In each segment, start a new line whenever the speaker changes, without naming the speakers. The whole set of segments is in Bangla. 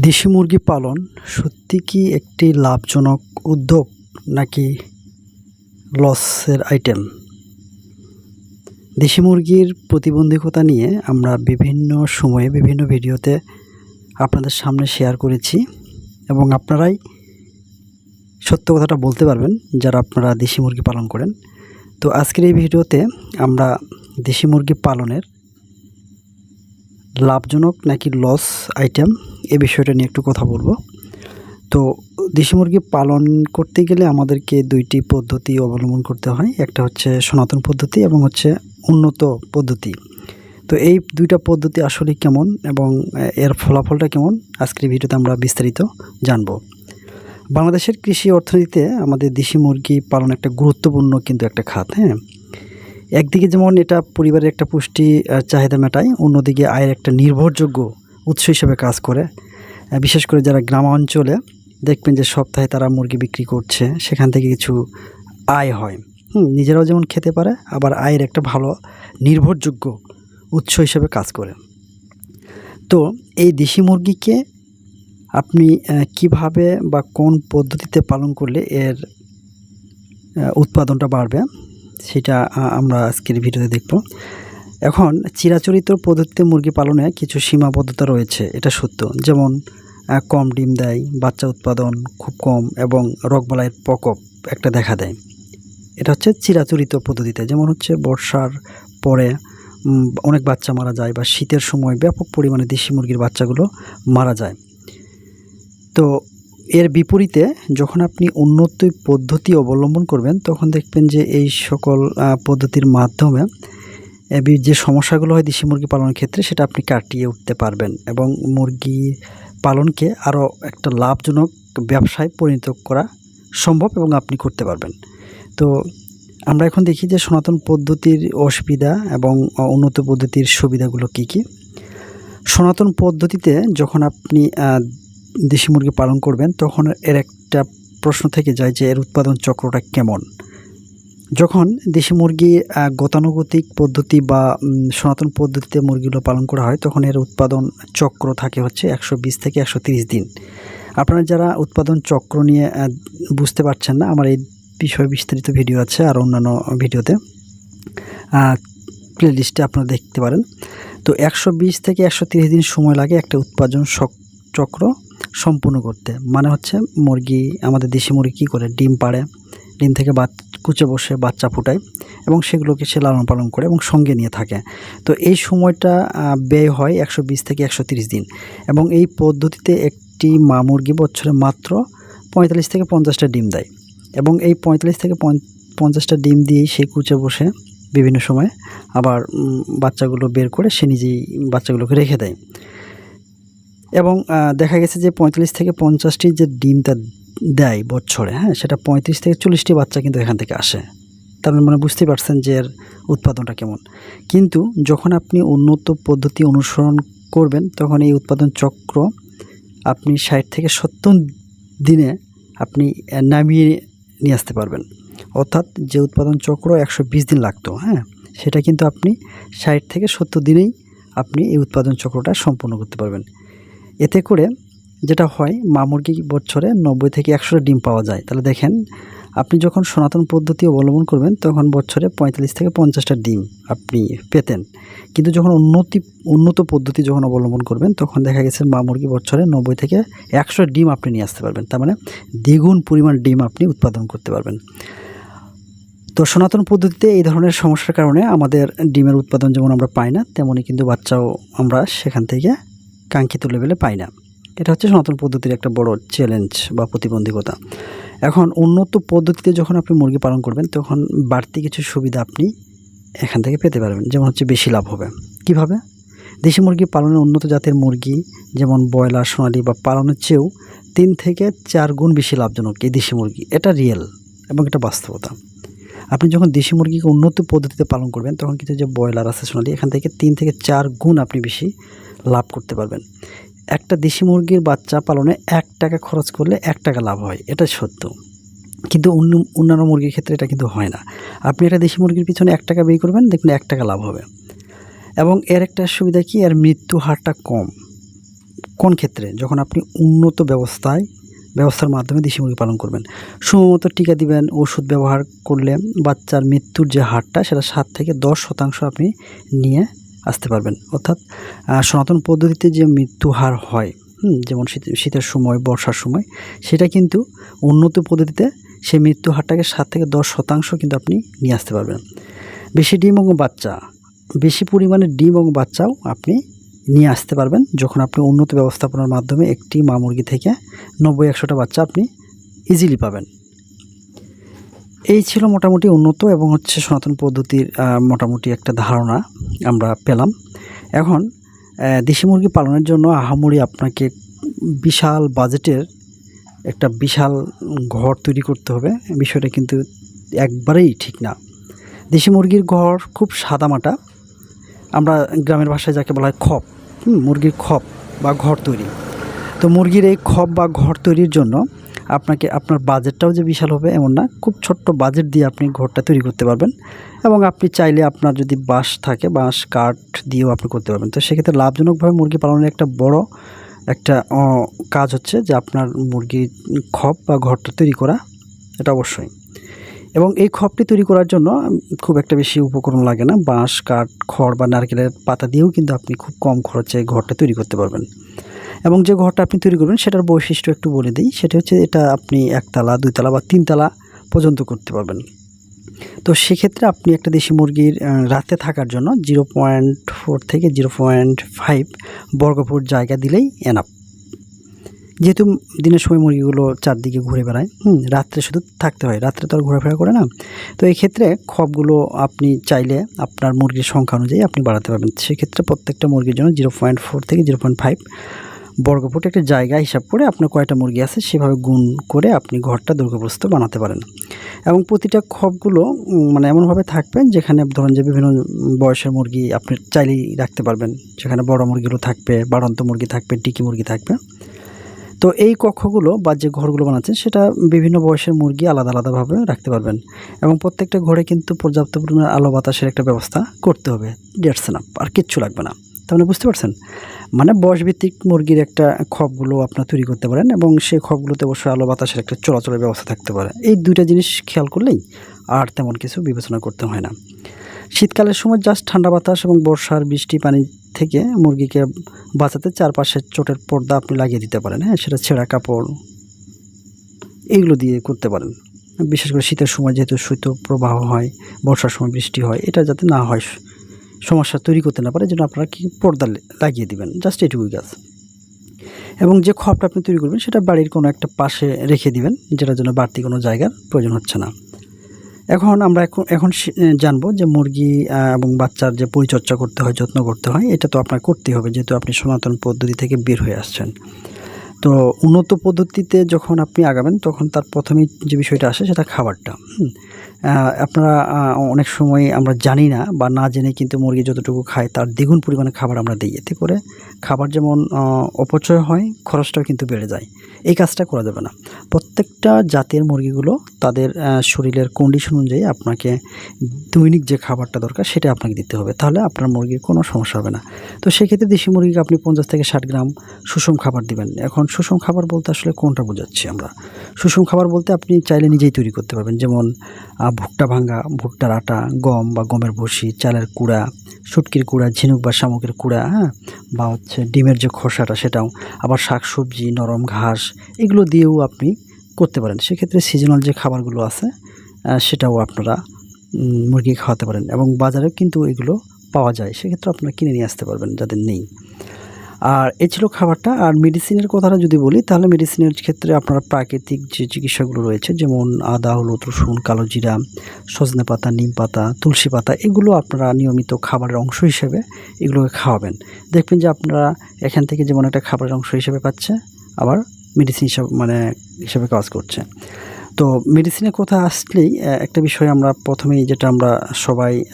দেশি মুরগি পালন সত্যি কি একটি লাভজনক উদ্যোগ নাকি লসের আইটেম দেশি মুরগির প্রতিবন্ধকতা নিয়ে আমরা বিভিন্ন সময়ে বিভিন্ন ভিডিওতে আপনাদের সামনে শেয়ার করেছি এবং আপনারাই সত্য কথাটা বলতে পারবেন যারা আপনারা দেশি মুরগি পালন করেন। তো আজকের এই ভিডিওতে আমরা দেশি মুরগি পালনের লাভজনক নাকি লস আইটেম এ বিষয়টা নিয়ে একটু কথা বলব। তো দেশি মুরগি পালন করতে গেলে আমাদেরকে দুইটি পদ্ধতি অবলম্বন করতে হয়। একটা হচ্ছে সনাতন পদ্ধতি এবং হচ্ছে উন্নত পদ্ধতি। তো এই দুইটা পদ্ধতি আসলে কেমন এবং এর ফলাফলটা কেমন আজকের ভিডিওতে আমরা বিস্তারিত জানব। বাংলাদেশের কৃষি অর্থনীতিতে আমাদের দেশি মুরগি পালন একটা গুরুত্বপূর্ণ কিন্তু একটা খাত হ্যাঁ? একদিকে যেমন এটা পরিবারের একটা পুষ্টি চাহিদা মেটায়, অন্যদিকে আয়ের একটা নির্ভরযোগ্য উৎস হিসেবে কাজ করে। বিশেষ করে যারা গ্রামাঞ্চলে দেখবেন যে সপ্তাহে তারা মুরগি বিক্রি করছে, সেখান থেকে কিছু আয় হয়। হুম, নিজেরাও যেমন খেতে পারে, আবার আয়ের একটা ভালো নির্ভরযোগ্য উৎস হিসেবে কাজ করে। তো এই দেশি মুরগিকে আপনি কীভাবে বা কোন পদ্ধতিতে পালন করলে এর উৎপাদনটা বাড়বে, সেটা আমরা আজকের ভিডিওতে দেখব। এখন চিরাচরিত পদ্ধতিতে মুরগি পালনে কিছু সীমাবদ্ধতা রয়েছে, এটা সত্য। যেমন কম ডিম দেয়, বাচ্চা উৎপাদন খুব কম এবং রোগবালাইয়ের প্রকোপ একটা দেখা দেয়। এটা হচ্ছে চিরাচরিত পদ্ধতিতে, যেমন হচ্ছে বর্ষার পরে অনেক বাচ্চা মারা যায় বা শীতের সময় ব্যাপক পরিমাণে দেশি মুরগির বাচ্চাগুলো মারা যায়। তো, এর বিপরীতে যখন আপনি উন্নত পদ্ধতি অবলম্বন করবেন, তখন দেখবেন যে এই সকল পদ্ধতির মাধ্যমে যে সমস্যাগুলো হয় দেশি মুরগি পালনের ক্ষেত্রে, সেটা আপনি কাটিয়ে উঠতে পারবেন এবং মুরগি পালনকে আরও একটা লাভজনক ব্যবসায় পরিণত করা সম্ভব এবং আপনি করতে পারবেন। তো আমরা এখন দেখি যে সনাতন পদ্ধতির অসুবিধা এবং উন্নত পদ্ধতির সুবিধাগুলো কি কি। সনাতন পদ্ধতিতে যখন আপনি দেশি মুরগি পালন করবেন, তখন এর একটা প্রশ্ন থেকে যায় যে এর উৎপাদন চক্রটা কেমন? যখন দেশি মুরগি গতানুগতিক পদ্ধতি বা সনাতন পদ্ধতিতে মুরগিগুলো পালন করা হয়, তখন এর উৎপাদন চক্র থাকে হচ্ছে একশো বিশ থেকে একশো দিন। আপনারা যারা উৎপাদন চক্র নিয়ে বুঝতে পারছেন না, আমার এই বিষয়ে বিস্তারিত ভিডিও আছে আর অন্যান্য ভিডিওতে প্লে লিস্টে আপনারা দেখতে পারেন। তো একশো বিশ থেকে একশো দিন সময় লাগে একটা উৎপাদন চক্র সম্পূর্ণ করতে। মানে হচ্ছে মুরগি, আমাদের দেশি মুরগি কী করে? ডিম পাড়ে ডিম থেকে বাচ কুচে বসে বাচ্চা ফুটায় এবং সেগুলোকে সে লালন পালন করে এবং সঙ্গে নিয়ে থাকে। তো এই সময়টা ব্যয় হয় একশো বিশ থেকে একশো দিন এবং এই পদ্ধতিতে একটি মা মুরগি বছরে মাত্র পঁয়তাল্লিশ থেকে পঞ্চাশটা ডিম দেয় এবং এই পঁয়তাল্লিশ থেকে পঞ্চাশটা ডিম দিয়েই সে কুচে বসে বিভিন্ন সময় আবার বাচ্চাগুলো বের করে সে নিজেই বাচ্চাগুলোকে রেখে দেয়। এবং দেখা গেছে যে পঁয়তাল্লিশ থেকে পঞ্চাশটি যে ডিমটা দেয় বছরে হ্যাঁ? সেটা পঁয়ত্রিশ থেকে চল্লিশটি বাচ্চা কিন্তু এখান থেকে আসে। তার মানে বুঝতেই পারছেন যে এর উৎপাদনটা কেমন। কিন্তু যখন আপনি উন্নত পদ্ধতি অনুসরণ করবেন, তখন এই উৎপাদন চক্র আপনি ষাট থেকে সত্তর দিনে আপনি নামিয়ে নিয়ে আসতে পারবেন। অর্থাৎ যে উৎপাদন চক্র একশো বিশ দিন লাগতো হ্যাঁ? সেটা কিন্তু আপনি ষাট থেকে সত্তর দিনেই আপনি এই উৎপাদন চক্রটা সম্পূর্ণ করতে পারবেন। এতে করে যেটা হয়, মা মুরগি বছরে নব্বই থেকে একশো ডিম পাওয়া যায়। তাহলে দেখেন, আপনি যখন সনাতন পদ্ধতি অবলম্বন করবেন, তখন বছরে পঁয়তাল্লিশ থেকে পঞ্চাশটা ডিম আপনি পেতেন। কিন্তু যখন উন্নতি, উন্নত পদ্ধতি যখন অবলম্বন করবেন, তখন দেখা গেছে মা মুরগি বছরে নব্বই থেকে একশো ডিম আপনি নিয়ে আসতে পারবেন। তার মানে দ্বিগুণ পরিমাণ ডিম আপনি উৎপাদন করতে পারবেন। তো সনাতন পদ্ধতিতে এই ধরনের সমস্যার কারণে আমাদের ডিমের উৎপাদন যেমন আমরা পাই না তেমনই কিন্তু বাচ্চাও আমরা সেখান থেকে কাঙ্ক্ষিত লেভেলে পাই না। এটা হচ্ছে সনাতন পদ্ধতির একটা বড় চ্যালেঞ্জ বা প্রতিবন্ধকতা। এখন উন্নত পদ্ধতিতে যখন আপনি মুরগি পালন করবেন, তখন বাড়তি কিছু সুবিধা আপনি এখান থেকে পেতে পারবেন। যেমন হচ্ছে বেশি লাভ হবে। কীভাবে? দেশি মুরগি পালনের উন্নত জাতের মুরগি, যেমন ব্রয়লার, সোনালি বা পালনের চেয়েও তিন থেকে চার গুণ বেশি লাভজনক এই দেশি মুরগি। এটা রিয়েল এবং এটা বাস্তবতা। আপনি যখন দেশি মুরগিকে উন্নত পদ্ধতিতে পালন করবেন, তখন কিন্তু যে ব্রয়লার আছে, সোনালি, এখান থেকে তিন থেকে চার গুণ আপনি বেশি লাভ করতে পারবেন। একটা দেশি মুরগির বাচ্চা পালনে এক টাকা খরচ করলে এক টাকা লাভ হয়, এটা সত্য। কিন্তু অন্য, অন্যান্য মুরগির ক্ষেত্রে এটা কিন্তু হয় না। আপনি একটা দেশি মুরগির পিছনে এক টাকা ব্যয় করবেন দেখবেন এক টাকা লাভ হবে। এবং এর একটা সুবিধা কি? এর মৃত্যু হারটা কম। কোন ক্ষেত্রে? যখন আপনি উন্নত ব্যবস্থায়, ব্যবস্থার মাধ্যমে দেশি মুরগি পালন করবেন। সময়মতো টিকা দিবেন, ওষুধ ব্যবহার করলে বাচ্চার মৃত্যুর যে হারটা, সেটা সাত থেকে দশ শতাংশ আপনি নিয়ে আসতে পারবেন। অর্থাৎ সনাতন পদ্ধতিতে যে মৃত্যু হার হয় যেমন শীত, শীতের সময়, বর্ষার সময়, সেটা কিন্তু উন্নত পদ্ধতিতে সেই মৃত্যু হারটাকে সাত থেকে দশ শতাংশ কিন্তু আপনি নিয়ে আসতে পারবেন। বেশি ডিম এবং বাচ্চা, বেশি পরিমাণে ডিম এবং বাচ্চাও আপনি নিয়ে আসতে পারবেন, যখন আপনি উন্নত ব্যবস্থাপনার মাধ্যমে একটি মা মুরগি থেকে নব্বই, একশোটা বাচ্চা আপনি ইজিলি পাবেন। এই ছিল মোটামুটি উন্নত এবং হচ্ছে সনাতন পদ্ধতির মোটামুটি একটা ধারণা আমরা পেলাম। এখন দেশি মুরগি পালনের জন্য আহামরি আপনাকে বিশাল বাজেটের একটা বিশাল ঘর তৈরি করতে হবে। বিষয়টা কিন্তু একবারেই ঠিক না। দেশি মুরগির ঘর খুব সাদামাটা। আমরা গ্রামের ভাষায় যাকে বলা হয় খপ মুরগির খপ বা ঘর তৈরি। তো মুরগির এই খপ বা ঘর তৈরির জন্য আপনাকে আপনার বাজেটটাও যে বিশাল হবে এমন না, খুব ছোট্ট বাজেট দিয়ে আপনি ঘরটা তৈরি করতে পারবেন এবং আপনি চাইলে আপনার যদি বাঁশ থাকে, বাঁশ, কাঠ দিয়েও আপনি করতে পারবেন। তো সেক্ষেত্রে লাভজনকভাবে মুরগি পালনের একটা বড় একটা কাজ হচ্ছে যে আপনার মুরগির খপ বা ঘরটা তৈরি করা, এটা অবশ্যই। এবং এই খপটি তৈরি করার জন্য খুব একটা বেশি উপকরণ লাগে না। বাঁশ, কাঠ, খড় বা নারকেলের পাতা দিয়েও কিন্তু আপনি খুব কম খরচে ঘরটা তৈরি করতে পারবেন। এবং যে ঘরটা আপনি তৈরি করবেন, সেটার বৈশিষ্ট্য একটু বলে দিই। সেটা হচ্ছে এটা আপনি একতলা, দুইতলা বা তিনতলা পর্যন্ত করতে পারবেন। তো সেক্ষেত্রে আপনি একটা দেশি মুরগির রাতে থাকার জন্য জিরো পয়েন্ট ফোর থেকে জিরো পয়েন্ট ফাইভ বর্গফুট জায়গা দিলেই এনাফ যেহেতু দিনের সময় মুরগিগুলো চারদিকে ঘুরে বেড়ায়, হুম, রাত্রে শুধু থাকতে হয়, রাত্রে তো আর ঘোরাফেরা করে না। তো এই ক্ষেত্রে খপগুলো আপনি চাইলে আপনার মুরগির সংখ্যা অনুযায়ী আপনি বাড়াতে পারবেন। সেক্ষেত্রে প্রত্যেকটা মুরগির জন্য জিরো পয়েন্ট ফোর থেকে জিরো পয়েন্ট ফাইভ বর্গফুট একটা জায়গা হিসাব করে আপনার কয়টা মুরগি আছে সেভাবে গুণ করে আপনি ঘরটা দুর্গপ্রস্ত বানাতে পারেন। এবং প্রতিটা খপগুলো মানে এমনভাবে থাকবেন যেখানে ধরুন যে বিভিন্ন বয়সের মুরগি আপনি চাইলেই রাখতে পারবেন। সেখানে বড় মুরগিগুলো থাকবে, বাড়ন্ত মুরগি থাকবে, টিকি মুরগি থাকবে। তো এই কক্ষগুলো বা যে ঘরগুলো বানাচ্ছেন সেটা বিভিন্ন বয়সের মুরগি আলাদা আলাদাভাবে রাখতে পারবেন। এবং প্রত্যেকটা ঘরে কিন্তু পর্যাপ্ত পরিমাণে আলো বাতাসের একটা ব্যবস্থা করতে হবে। ডেটস না আর কিচ্ছু লাগবে না। তাহলে বুঝতে পারছেন? মানে বয়সভিত্তিক মুরগির একটা খপগুলো আপনার তৈরি করতে পারেন এবং সেই খপগুলোতে অবশ্যই আলো বাতাসের একটা চলাচলের ব্যবস্থা থাকতে পারে। এই দুইটা জিনিস খেয়াল করলেই আর তেমন কিছু বিবেচনা করতে হয় না। শীতকালের সময় জাস্ট ঠান্ডা বাতাস এবং বর্ষার বৃষ্টি পানি থেকে মুরগিকে বাঁচাতে চারপাশে চোটের পর্দা আপনি লাগিয়ে দিতে পারেন হ্যাঁ? সেটা ছেঁড়া কাপড়, এইগুলো দিয়ে করতে পারেন। বিশেষ করে শীতের সময় যেহেতু শৈত্য প্রবাহ হয়, বর্ষার সময় বৃষ্টি হয়, এটা যাতে না হয় সমস্যা তৈরি করতে না পারে যেন আপনারা কি পর্দা লাগিয়ে দিবেন। জাস্ট এটুকুই কাজ। এবং যে খপটা আপনি তৈরি করবেন, সেটা বাড়ির কোনো একটা পাশে রেখে দিবেন, যেটার জন্য বাড়তি কোনো জায়গার প্রয়োজন হচ্ছে না। এখন আমরা এখন এখন জানব যে মুরগি এবং বাচ্চার যে পরিচর্যা করতে হয়, যত্ন করতে হয়, এটা তো আপনার করতেই হবে, যেহেতু আপনি সনাতন পদ্ধতি থেকে বের হয়ে আসছেন। তো উন্নত পদ্ধতিতে যখন আপনি আগাবেন, তখন তার প্রথমেই যে বিষয়টা আসে সেটা খাবারটা। আপনারা অনেক সময় আমরা জানি না বা না জেনে কিন্তু মুরগি যতটুকু খায় তার দ্বিগুণ পরিমাণে খাবার আমরা দিই। এতে করে খাবার যেমন অপচয় হয়, খরচটাও কিন্তু বেড়ে যায়। এই কাজটা করা যাবে না। প্রত্যেকটা জাতের মুরগিগুলো তাদের শরীরের কন্ডিশন অনুযায়ী আপনাকে দৈনিক যে খাবারটা দরকার সেটা আপনাকে দিতে হবে। তাহলে আপনার মুরগির কোনো সমস্যা হবে না। তো সেক্ষেত্রে দেশি মুরগিকে আপনি পঞ্চাশ থেকে ষাট গ্রাম সুষম খাবার দিবেন। এখন সুষম খাবার বলতে আসলে কোনটা বোঝাচ্ছি আমরা? সুষম খাবার বলতে আপনি চাইলে নিজেই তৈরি করতে পারবেন। যেমন ভুট্টা ভাঙ্গা, ভুট্টার আটা, গম বা গমের ভুসি চালের কুড়া, শুটকির কুড়া, ঝিনুক বা শামুকের কুড়া হ্যাঁ? বা হচ্ছে ডিমের যে খোসাটা সেটাও। আবার শাক সবজি নরম ঘাস, এগুলো দিয়েও আপনি করতে পারেন। সেক্ষেত্রে সিজনাল যে খাবারগুলো আছে সেটাও আপনারা মুরগি খাওয়াতে পারেন। এবং বাজারে কিন্তু এগুলো পাওয়া যায়। সেক্ষেত্রে আপনারা কিনে নিয়ে আসতে পারবেন যাদের নেই। আর এ ছিল খাবারটা। আর মেডিসিনের কথাটা যদি বলি, তাহলে মেডিসিনের ক্ষেত্রে আপনারা প্রাকৃতিক যে চিকিৎসাগুলো রয়েছে, যেমন আদা, হলুদ, রসুন, কালো জিরা, সজনে পাতা, নিম পাতা, তুলসী পাতা, এগুলো আপনারা নিয়মিত খাবারের অংশ হিসেবে এগুলোকে খাওয়াবেন। দেখবেন যে আপনারা এখান থেকে যেমন একটা খাবারের অংশ হিসেবে পাচ্ছে, আবার মেডিসিন হিসাবে মানে হিসেবে কাজ করছে। তো মেডিসিনের কথা আসলেই একটা বিষয় আমরা প্রথমেই যেটা আমরা সবাই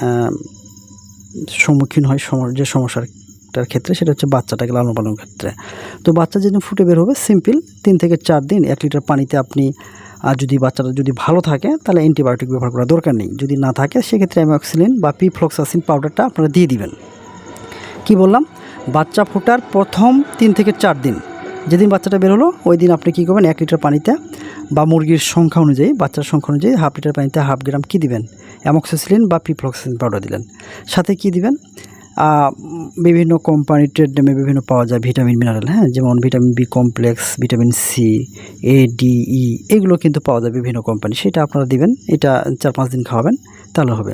সম্মুখীন হয় যে সমস্যাটার ক্ষেত্রে সেটা হচ্ছে বাচ্চাটাকে লালন পালনের ক্ষেত্রে। তো বাচ্চা যেদিন ফুটে বের হবে, সিম্পল তিন থেকে চার দিন এক লিটার পানিতে আপনি, আর যদি বাচ্চাটা যদি ভালো থাকে, তাহলে অ্যান্টিবায়োটিক ব্যবহার করার দরকার নেই। যদি না থাকে, সেক্ষেত্রে অ্যামক্সিলিন বা পিফ্লক্সাসিন পাউডারটা আপনারা দিয়ে দিবেন। কি বললাম? বাচ্চা ফোটার প্রথম তিন থেকে চার দিন। যেদিন বাচ্চাটা বের হলো, ওই দিন আপনি কী করবেন, এক লিটার পানিতে বা মুরগির সংখ্যা অনুযায়ী, বাচ্চার সংখ্যা অনুযায়ী হাফ লিটার পানিতে হাফ গ্রাম কী দিবেন? অ্যামক্সিসিলিন বা পিফ্লক্সিন পাউডার দিলেন। সাথে কী দিবেন? বিভিন্ন কোম্পানির ট্রেড নেমে বিভিন্ন পাওয়া যায় ভিটামিন মিনারেল হ্যাঁ? যেমন vitamin B complex vitamin C A D E এগুলো কিন্তু পাওয়া যায় বিভিন্ন কোম্পানি সেটা আপনারা দিবেন, এটা চার পাঁচ দিন খাওয়াবেন, তাহলে হবে।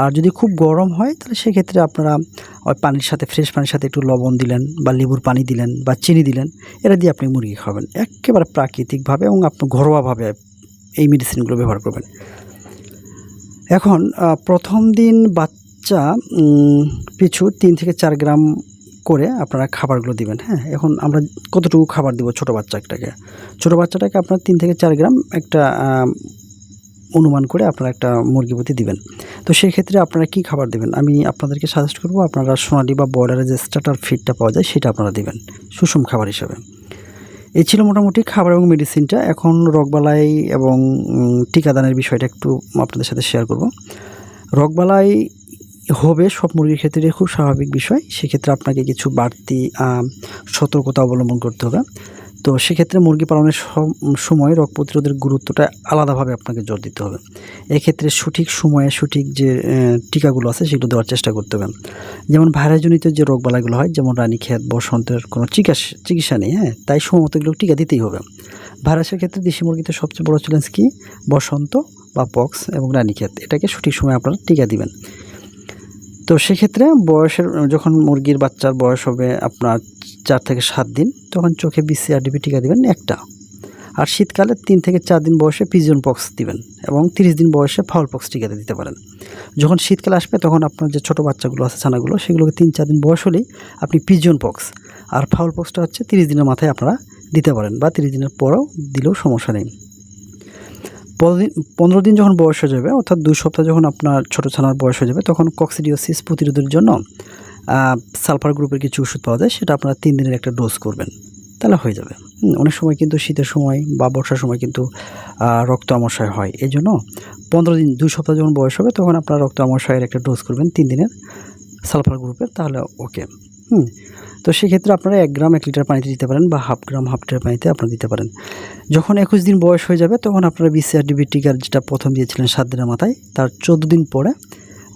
আর যদি খুব গরম হয়, তাহলে সেক্ষেত্রে আপনারা ওই পানির সাথে ফ্রেশ পানির সাথে একটু লবণ দিলেন বা লেবুর পানি দিলেন বা চিনি দিলেন, এটা দিয়ে আপনি মুরগি খাওয়াবেন একেবারে প্রাকৃতিকভাবে এবং আপনি ঘরোয়াভাবে এই মেডিসিনগুলো ব্যবহার করবেন। এখন প্রথম দিন বাচ্চা উম, পিছু তিন থেকে চার গ্রাম করে আপনারা খাবারগুলো দিবেন হ্যাঁ? এখন আমরা কতটুকু খাবার দিব ছোটো বাচ্চাটাকে ছোটো বাচ্চাটাকে আপনার তিন থেকে চার গ্রাম একটা অনুমান করে আপনারা একটা মুরগি প্রতি দিবেন। তো সেই ক্ষেত্রে আপনারা কি খাবার দেবেন? আমি আপনাদেরকে সাজেস্ট করব আপনারা সোনালি বা বর্ডারে যে স্টার্টার ফিডটা পাওয়া যায় সেটা আপনারা দিবেন সুষম খাবার হিসাবে। এই ছিল মোটামুটি খাবার এবং মেডিসিনটা এখন রোগবালাই এবং টিকাদানের বিষয়টা একটু আপনাদের সাথে শেয়ার করব। রোগবালাই হবে সব মুরগির ক্ষেত্রে খুব স্বাভাবিক বিষয়। সেক্ষেত্রে আপনাকে কিছু বাড়তি সতর্কতা অবলম্বন করতে হবে। তো সেক্ষেত্রে মুরগি পালনের সম- সময় রোগ প্রতিরোধের গুরুত্বটা আলাদাভাবে আপনাকে জোর দিতে হবে। এক্ষেত্রে সঠিক সময়ে সঠিক যে টিকাগুলো আছে সেগুলো দেওয়ার চেষ্টা করতে হবে। যেমন ভাইরাসজনিত যে রোগবালাইগুলো হয়, যেমন রানীক্ষেত বসন্তের কোনো চিকিৎসা চিকিৎসা নেই হ্যাঁ? তাই সময়মত এগুলো টিকা দিতেই হবে। ভাইরাসের ক্ষেত্রে দেশি মুরগিতে সবচেয়ে বড় চ্যালেঞ্জ কি? বসন্ত বা পক্স এবং রানীক্ষেত এটাকে সঠিক সময়ে আপনারা টিকা দিবেন। তো সেক্ষেত্রে বয়সের, যখন মুরগির বাচ্চার বয়স হবে আপনার চার থেকে সাত দিন, তখন চোখে বিসিআরডিপি টিকা দেবেন একটা। আর শীতকালে তিন থেকে চার দিন বয়সে পিজন পক্স দিবেন এবং তিরিশ দিন বয়সে ফাউল পক্স টিকাতে দিতে পারেন। যখন শীতকাল আসবে, তখন আপনার যে ছোটো বাচ্চাগুলো আছে, ছানাগুলো, সেগুলোকে তিন চার দিন বয়স হলেই আপনি পিজন পক্স আর ফাউল পক্সটা হচ্ছে তিরিশ দিনের মাথায় আপনারা দিতে পারেন বা তিরিশ দিনের পরেও দিলেও সমস্যা নেই। পনেরো দিন পনেরো দিন যখন বয়স হয়ে যাবে, অর্থাৎ দুই সপ্তাহ যখন আপনার ছোটো ছানার বয়স হয়ে যাবে, তখন কক্সিডিওসিস প্রতিরোধের জন্য সালফার গ্রুপের কিছু ওষুধ পাওয়া যায়, সেটা আপনারা তিন দিনের একটা ডোজ করবেন। তাহলে হয়ে যাবে। অনেক সময় কিন্তু শীতের সময় বা বর্ষার সময় কিন্তু রক্ত আমাশয় হয়। এই জন্য পনেরো দিন, দুই সপ্তাহ যখন বয়স হবে, তখন আপনারা রক্ত আমাশয়ের একটা ডোজ করবেন তিন দিনের সালফার গ্রুপের তাহলে ওকে হুম তো সেক্ষেত্রে আপনারা এক গ্রাম এক লিটার পানিতে দিতে পারেন বা হাফ গ্রাম, হাফ লিটার পানিতে আপনারা দিতে পারেন। যখন একুশ দিন বয়স হয়ে যাবে, তখন আপনারা বিসিআরডিবি টিকার যেটা প্রথম দিয়েছিলেন সাত দিনের মাথায়, তার চোদ্দ দিন পরে,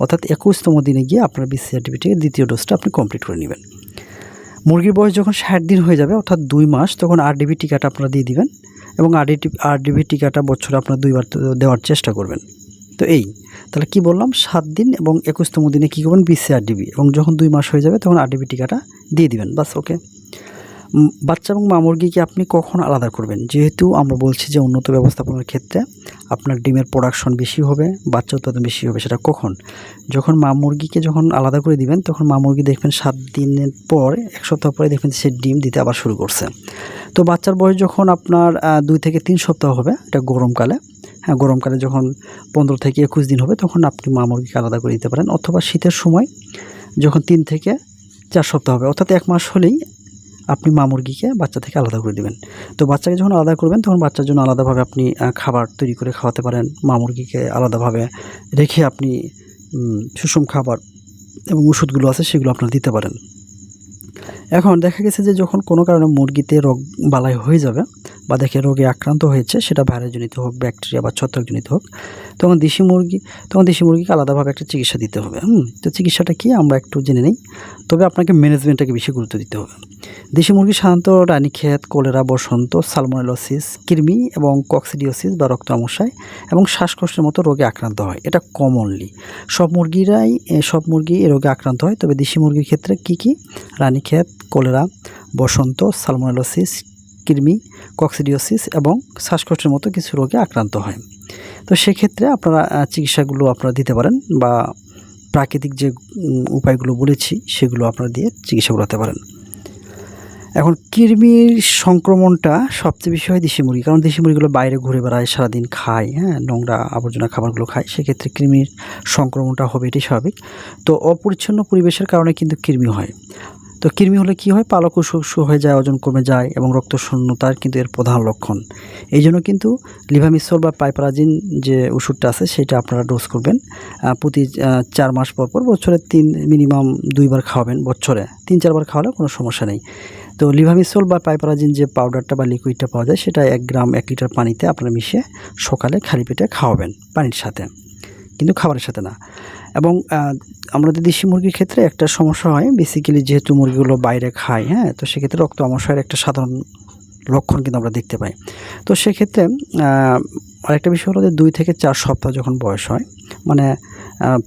অর্থাৎ একুশতম দিনে গিয়ে আপনার বিসিআরডিবি টিকার দ্বিতীয় ডোজটা আপনি কমপ্লিট করে নেবেন। মুরগির বয়স যখন ষাট দিন হয়ে যাবে, অর্থাৎ দুই মাস, তখন আরডিবি টিকাটা আপনারা দিয়ে দিবেন এবং আরডিটি আরডিবি টিকাটা বছরে আপনারা দুইবার দেওয়ার চেষ্টা করবেন। তো এই, তাহলে কি বললাম? সাত দিন এবং একুশতম দিনে কী করবেন? বিসিআরডিবি এবং যখন দুই মাস হয়ে যাবে, তখন আরডিবি টিকাটা দিয়ে দিবেন, বাস ওকে বাচ্চা এবং মা মুরগিকে আপনি কখন আলাদা করবেন। যেহেতু আমরা বলছি যে উন্নত ব্যবস্থাপনার ক্ষেত্রে আপনার ডিমের প্রোডাকশন বেশি হবে, বাচ্চা উৎপাদন বেশি হবে, সেটা কখন? যখন মা মুরগিকে যখন আলাদা করে দিবেন, তখন মা মুরগি দেখবেন সাত দিনের পর, এক সপ্তাহ পরে দেখবেন সে ডিম দিতে আবার শুরু করছে। তো বাচ্চার বয়স যখন আপনার দুই থেকে তিন সপ্তাহ হবে, এটা গরমকালে হ্যাঁ গরমকালে যখন পনেরো থেকে একুশ দিন হবে, তখন আপনি মা মুরগিকে আলাদা করে দিতে পারেন। অথবা শীতের সময় যখন তিন থেকে চার সপ্তাহ হবে। অর্থাৎ এক মাস হলেই আপনি মা মুরগিকে বাচ্চা থেকে আলাদা করে দেবেন। তো বাচ্চাকে যখন আলাদা করবেন, তখন বাচ্চার জন্য আলাদাভাবে আপনি খাবার তৈরি করে খাওয়াতে পারেন। মা মুরগিকে আলাদাভাবে রেখে আপনি সুষম খাবার এবং ওষুধগুলো আছে সেগুলো আপনারা দিতে পারেন। এখন দেখা গেছে যে যখন কোনো কারণে মুরগিতে রোগ বালাই হয়ে যাবে বা দেখে রোগে আক্রান্ত হয়েছে, সেটা ভাইরাসজনিত হোক, ব্যাকটেরিয়া বা ছত্রাকজনিত হোক তখন দেশি মুরগি তখন দেশি মুরগিকে আলাদাভাবে একটা চিকিৎসা দিতে হবে, হুম? তো চিকিৎসাটা কি আমরা একটু জেনে নিই, তবে আপনাকে ম্যানেজমেন্টটাকে বেশি গুরুত্ব দিতে হবে। দেশি মুরগি সাধারণত রানীক্ষেত কলেরা, বসন্ত, সালমোনেলোসিস, কৃমি এবং কক্সিডিওসিস বা রক্ত আমশায় এবং শ্বাসকষ্টের মতো রোগে আক্রান্ত হয়, এটা কমনলি সব মুরগিরাই সব মুরগি এই রোগে আক্রান্ত হয়, তবে দেশি মুরগির ক্ষেত্রে কি কি? রানীক্ষেত কলেরা, বসন্ত, সালমোনেলোসিস কৃমি, কক্সিডিওসিস এবং শ্বাসকষ্টের মতো কিছু রোগে আক্রান্ত হয়। তো সেক্ষেত্রে আপনারা চিকিৎসাগুলো আপনারা দিতে পারেন বা প্রাকৃতিক যে উপায়গুলো বলেছি সেগুলো আপনারা দিয়ে চিকিৎসা করাতে পারেন। এখন কৃমির সংক্রমণটা সবচেয়ে বেশি হয় দেশি মুরগি, কারণ দেশি মুরগিগুলো বাইরে ঘুরে বেড়ায়, সারাদিন খায় হ্যাঁ নোংরা আবর্জনা খাবারগুলো খায়, সেক্ষেত্রে কৃমির সংক্রমণটা হবে এটি স্বাভাবিক। তো অপরিচ্ছন্ন পরিবেশের কারণে কিন্তু কৃমি হয়। তো কৃমি হলে কি হয়? পালক উস্কো হয়ে যায় ওজন কমে যায় এবং রক্ত শূন্যতার কিন্তু এর প্রধান লক্ষণ। এই জন্য কিন্তু লিভামিসল বা পাইপারাজিন যে ওষুধটা আছে, সেটা আপনারা ডোজ করবেন। প্রতি চার মাস পর পর বছরে তিন মিনিমাম দুইবার খাওয়াবেন বছরে। তিন, চারবার খাওয়ালে কোনো সমস্যা নেই। তো লিভামিসল বা পাইপারাজিন যে পাউডারটা বা লিকুইডটা পাওয়া যায়, সেটা এক গ্রাম, এক লিটার পানিতে আপনারা মিশিয়ে সকালে খালি পেটে খাওয়াবেন পানির সাথে। কিন্তু খাবারের সাথে না। এবং আমাদের দেশি মুরগির ক্ষেত্রে একটা সমস্যা হয় বেসিক্যালি যেহেতু মুরগিগুলো বাইরে খায় হ্যাঁ তো সেক্ষেত্রে রক্ত আমাশয়ের একটা সাধারণ লক্ষণ কিন্তু আমরা দেখতে পাই। তো সেক্ষেত্রে আরেকটা বিষয় হলো যে দুই থেকে চার সপ্তাহ যখন বয়স হয় মানে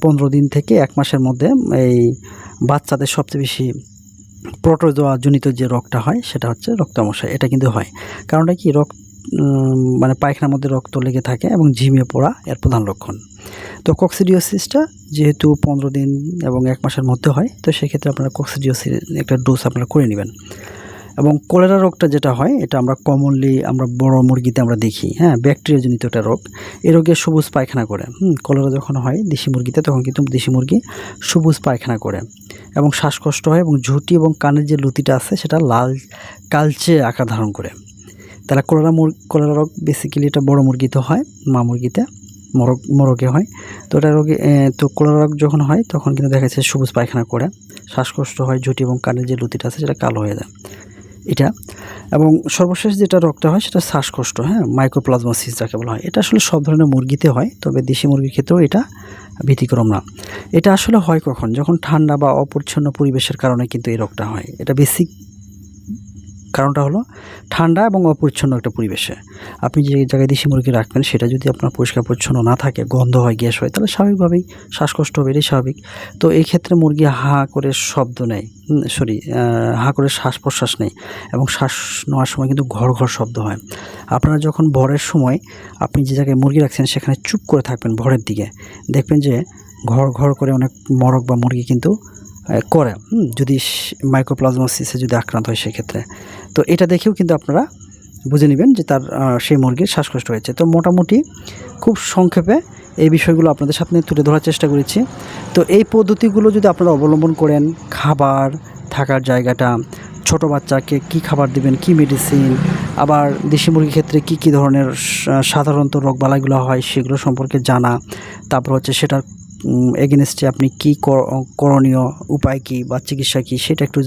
পনেরো দিন থেকে এক মাসের মধ্যে এই বাচ্চাদের সবচেয়ে বেশি প্রোটোজোয়া জনিত যে রোগটা হয়, সেটা হচ্ছে রক্ত আমাশয় এটা কিন্তু হয়। কারণটা কি? রক্ত মানে পায়খানার মধ্যে রক্ত লেগে থাকে এবং ঝিমিয়ে পড়া এর প্রধান লক্ষণ। তো কক্সিডিওসিসটা যেহেতু পনেরো দিন এবং এক মাসের মধ্যে হয়, তো সেক্ষেত্রে আপনারা কক্সিডিওসিস একটা ডোজ আপনারা করে নেবেন। এবং কলেরা রোগটা যেটা হয়, এটা আমরা কমনলি আমরা বড় মুরগিতে আমরা দেখি হ্যাঁ ব্যাকটেরিয়াজনিত একটা রোগ। এই রোগে সবুজ পায়খানা করে, হুম কলেরা যখন হয় দেশি মুরগিতে, তখন কিন্তু দেশি মুরগি সবুজ পায়খানা করে। এবং শ্বাসকষ্ট হয় এবং ঝুঁটি এবং কানের যে লুতিটা আছে, সেটা লাল কালচে আকার ধারণ করে। তাহলে কলেরা মুর কলেরা রোগ বেসিক্যালি এটা বড় মুরগিতে হয়, মা মুরগিতে, মরগ, মরগে হয়। তো এটা রোগে তো কলেরা রোগ যখন হয়, তখন কিন্তু দেখা যাচ্ছে সবুজ পায়খানা করে। শ্বাসকষ্ট হয়, ঝুঁটি এবং কানের যে লুতিটা আছে, সেটা কালো হয়ে যায়। এটা। এবং সর্বশেষ যেটা রোগটা হয়, সেটা শ্বাসকষ্ট হ্যাঁ? মাইক্রোপ্লাজমাসিস যাকে বলা হয়। এটা আসলে সব ধরনের মুরগিতে হয়, তবে দেশি মুরগির ক্ষেত্রেও এটা ব্যতিক্রম না। এটা আসলে হয় কখন? যখন ঠান্ডা বা অপরিচ্ছন্ন পরিবেশের কারণে কিন্তু এই রোগটা হয়। এটা বেসিক কারণটা হলো ঠান্ডা এবং অপরিচ্ছন্ন একটা পরিবেশে। আপনি যে জায়গায় দেশি মুরগি রাখবেন, সেটা যদি আপনার পরিষ্কার পরিচ্ছন্ন না থাকে, গন্ধ হয়, গ্যাস হয়, তাহলে স্বাভাবিকভাবেই শ্বাসকষ্ট হবে এটাই স্বাভাবিক। তো এই ক্ষেত্রে মুরগি হা করে শব্দ নেয় সরি হা করে শ্বাস প্রশ্বাস নেয় এবং শ্বাস নেওয়ার সময় কিন্তু ঘর ঘর শব্দ হয়। আপনারা যখন ভরের সময় আপনি যে জায়গায় মুরগি রাখছেন, সেখানে চুপ করে থাকবেন ভরের দিকে। দেখবেন যে ঘর ঘর করে অনেক মরক বা মুরগি কিন্তু করে যদি মাইক্রোপ্লাজমোসিসে যদি আক্রান্ত হয় সেক্ষেত্রে। তো এটা দেখেও কিন্তু আপনারা বুঝে নেবেন যে তার সেই মুরগির শ্বাসকষ্ট হয়েছে। তো মোটামুটি খুব সংক্ষেপে এই বিষয়গুলো আপনাদের সামনে তুলে ধরার চেষ্টা করেছি। তো এই পদ্ধতিগুলো যদি আপনারা অবলম্বন করেন, খাবার থাকার জায়গাটা, ছোট বাচ্চাকে কি খাবার দিবেন, কি মেডিসিন আবার দেশি মুরগির ক্ষেত্রে কি কি ধরনের সাধারণত রোগবালাইগুলো হয় সেগুলো সম্পর্কে জানা, তারপর হচ্ছে সেটার এগেনস্টে আপনি কি কর- করণীয় উপায় কি বা চিকিৎসা কি সেটা একটু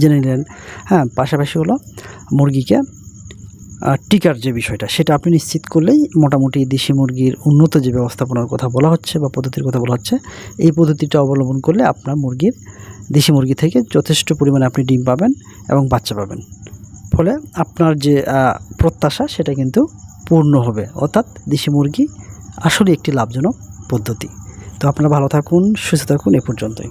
জেনে নিলেন। হ্যাঁ পাশাপাশি হলো মুরগিকে টিকার যে বিষয়টা, সেটা আপনি নিশ্চিত করলেই মোটামুটি দেশি মুরগির উন্নত যে ব্যবস্থাপনার কথা বলা হচ্ছে বা পদ্ধতির কথা বলা হচ্ছে, এই পদ্ধতিটা অবলম্বন করলে আপনার মুরগির, দেশি মুরগি থেকে যথেষ্ট পরিমাণে আপনি ডিম পাবেন এবং বাচ্চা পাবেন। ফলে আপনার যে প্রত্যাশা সেটা কিন্তু পূর্ণ হবে। অর্থাৎ দেশি মুরগি আসলে একটি লাভজনক পদ্ধতি। তো আপনারা ভালো থাকুন সুস্থ থাকুন এ পর্যন্তই।